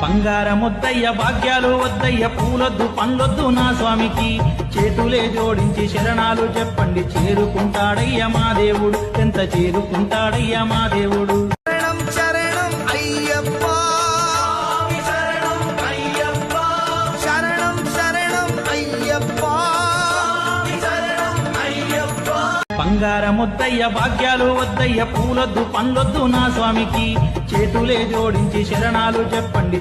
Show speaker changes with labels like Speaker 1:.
Speaker 1: బంగారమొద్దయ్య భాగ్యాలు వద్దయ్య పూలొద్దు పండ్లొద్దు నా స్వామికి. చేతులే జోడించి శరణాలు చెప్పండి చేరుకుంటాడయ్య మా దేవుడు. ఎంత చేరుకుంటాడయ్య మా దేవుడు.
Speaker 2: శరణం శరణం అయ్యప్ప.
Speaker 1: బంగారమొద్దయ్య భాగ్యాలు వద్దయ్య పూలొద్దు పండ్లొద్దు నా స్వామికి. చేతులే జోడించి శరణాలు చెప్పండి.